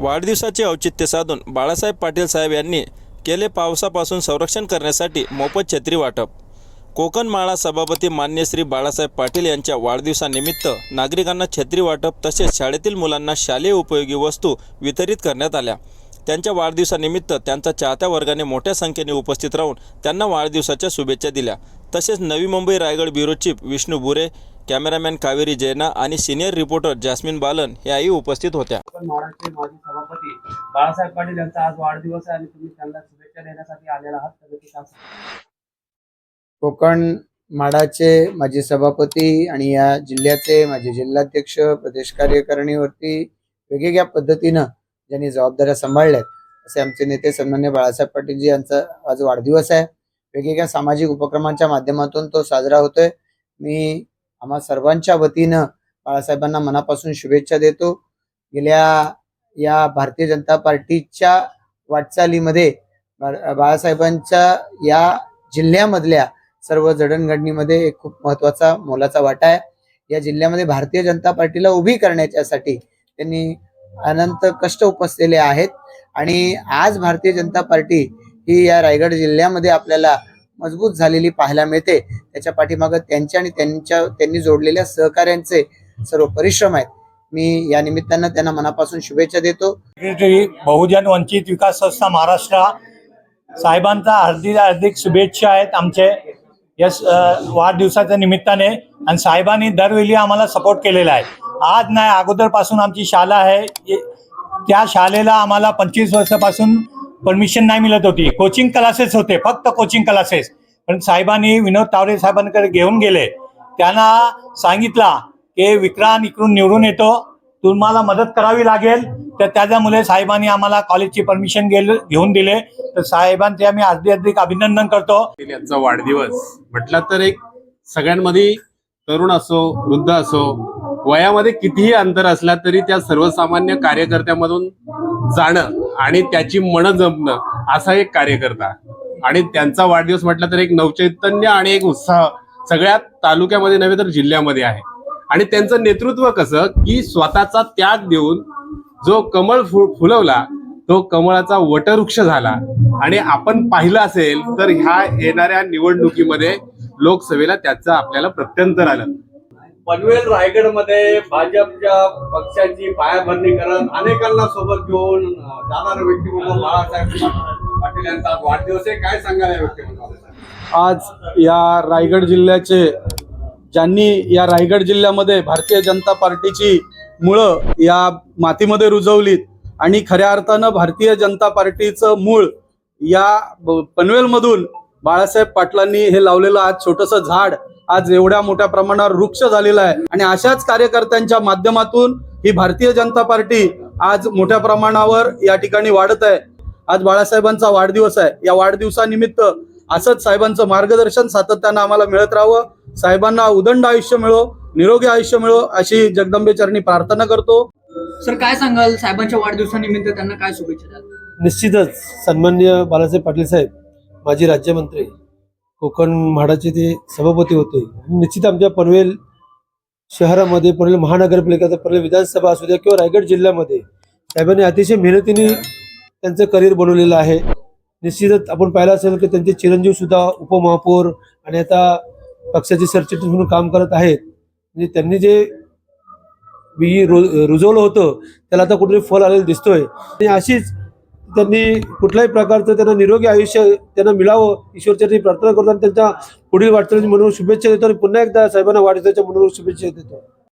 वाढदिवसाचे औचित्य साधून बाळासाहेब पाटील साहेब यांनी केले पावसापासून संरक्षण करण्यासाठी मोफत छत्री वाटप. कोकण माळा सभापती मान्य श्री बाळासाहेब पाटील यांच्या वाढदिवसानिमित्त नागरिकांना छत्री वाटप तसेच शाळेतील मुलांना शालेय उपयोगी वस्तू वितरित करण्यात आल्या. त्यांच्या वाढदिवसानिमित्त त्यांचा चाहत्या वर्गाने मोठ्या संख्येने उपस्थित राहून त्यांना वाढदिवसाच्या शुभेच्छा दिल्या. तसेच Navi Mumbai Raigad bureau chief Vishnu Bure cameraman Kaveri जैना आणि सिनियर रिपोर्टर जास्मिन बालन याही उपस्थित होत्या. महाराष्ट्र माजी सभापती बाळासाहेब पाटील यांचा आज वाढदिवस आहे आणि तुम्ही त्यांना शुभेच्छा देण्यासाठी आलेला आहात? कोकण माडाचे माजी सभापती आणि या जिल्ह्याचे माजी जिल्हाध्यक्ष प्रदेश कार्यकारिणीवरती वेगवेगळ्या पद्धतीनं ज्यांनी जबाबदाऱ्या सांभाळल्यात असे आमचे नेते सन्मान्य बाळासाहेब पाटीलजी यांचा आज वाढदिवस आहे. वेगवेगळ्या सामाजिक उपक्रमांच्या माध्यमातून तो साजरा होतोय. मी आम्हा सर्वांच्या वतीनं बाळासाहेबांना मनापासून शुभेच्छा देतो. गेल्या या भारतीय जनता पार्टीच्या वाटचालीमध्ये बाळासाहेबांच्या या जिल्ह्यामधल्या सर्व जडणघडणीमध्ये एक खूप महत्त्वाचा मोलाचा वाटा आहे. या जिल्ह्यामध्ये भारतीय जनता पार्टीला उभी करण्याच्यासाठी त्यांनी अनंत कष्ट उपसलेले आहेत. आणि आज भारतीय जनता पार्टी ही या रायगड जिल्ह्यामध्ये आपल्याला मजबूत झालेली पाहायला मिळते. त्याच्या पाठीमागं त्यांच्या आणि त्यांच्या त्यांनी जोडलेल्या सहकाऱ्यांचे सर्व परिश्रम आहेत. मी या निमित्तानं त्यांना मनापासून शुभेच्छा देतो. बहुजन वंचित विकास संस्था महाराष्ट्र साहेबांचा हार्दिक हार्दिक शुभेच्छा आहेत आमचे. या वाढदिवसाच्या निमित्ताने आणि साहेबांनी दरवेळी आम्हाला सपोर्ट केलेला आहे. आज नाही अगोदरपासून आमची शाळा आहे. त्या शाळेला आम्हाला पंचवीस वर्षापासून परमिशन नाही मिळत होती. कोचिंग क्लासेस होते फक्त कोचिंग क्लासेस पण साहेबांनी विनोद तावडे साहेबांकडे घेऊन गेले. त्यांना सांगितला की विक्रांत इकडून निवडून येतो. तुम्हाला मदत करावी लागेल. तर त्याच्यामुळे साहेबांनी आम्हाला कॉलेजची परमिशन घेऊन दिले. तर साहेबांचे आम्ही हार्दिक हार्दिक अभिनंदन करतो. पाटील यांचा वाढदिवस. म्हटला तर एक सगळ्यांमध्ये तरुण असो वृद्ध असो वयामध्ये कितीही अंतर असला तरी त्या सर्वसामान्य कार्यकर्त्यामधून जाणं आणि त्याची मन जमणं असा एक कार्यकर्ता. आणि त्यांचा वाढदिवस म्हटलं तर एक नवचैतन्य आणि एक उत्साह. सगळ्या तालुक्यामध्ये नव्हे तर जिल्ह्यामध्ये आहे. आणि त्यांचं नेतृत्व कसं? की स्वतःचा त्याग देऊन जो कमळ फु- फुलवला तो कमळाचा वटवृक्ष झाला. आणि आपण पाहिलं असेल तर ह्या येणाऱ्या निवडणुकीमध्ये लोकसभेला त्याचं आपल्याला प्रत्यंतर आलं. पनवेल रायगडमध्ये भाजपच्या पक्षाची पायाभरणी करत अनेकांना सोबत घेऊन अं, जाणारं व्यक्तिमत्व बाळासाहेब पाटील यांचा आज वाढदिवस आहे. काय सांगाल या आज या रायगड जिल्ह्याचे ज्यांनी या रायगड जिल्ह्यामध्ये भारतीय जनता पार्टीची मुळं या मातीमध्ये रुजवलीत आणि खऱ्या अर्थानं भारतीय जनता पार्टीचं मूळ या पनवेलमधून बाळासाहेब पाटलांनी हे लावलेलं आज छोटंसं झाड आज एवढ्या मोठ्या प्रमाणावर वृक्ष झालेलं आहे. आणि अशाच कार्यकर्त्यांच्या माध्यमातून ही भारतीय जनता पार्टी आज मोठ्या प्रमाणावर या ठिकाणी वाढत आहे. आज बाळासाहेबांचा वाढदिवस आहे. या वाढदिवसानिमित्त असंच साहेबांचं मार्गदर्शन सातत्यानं आम्हाला मिळत राहावं. साहेबांना उदंड आयुष्य मिळो निरोगी आयुष्य मिळो अशी जगदंबे चरणी प्रार्थना करतो. सर काय सांगाल? साहेबांच्या वाढदिवसानिमित्त त्यांना काय शुभेच्छा द्याल? निश्चितच सन्मान्य बाळासाहेब पाटील साहेब माजी राज्यमंत्री कोकण म्हाडाचे ते सभापती होते. निश्चित आमच्या पनवेल शहरामध्ये पनवेल महानगरपालिका पनवेल विधानसभा असू द्या किंवा रायगड जिल्ह्यामध्ये साहेबांनी अतिशय मेहनतीने त्यांचं करिअर बनवलेलं आहे. निश्चितच आपण पाहिलं असेल की त्यांचे चिरंजीव सुद्धा उपमहापौर आणि आता पक्षाचे सरचिटणीस म्हणून काम करत आहेत. म्हणजे त्यांनी जे बी रुजवलं होतं त्याला आता कुठेतरी फल आलेलं दिसतोय. आणि अशीच त्यांनी कुठल्याही प्रकारचं त्यांना निरोगी आयुष्य त्यांना मिळावं ईश्वरचरणी प्रार्थना करतो आणि त्यांच्या पुढील वाटचाली म्हणून शुभेच्छा देतो. आणि पुन्हा एकदा साहेबांना वाढदिवसाच्या म्हणून शुभेच्छा देतो.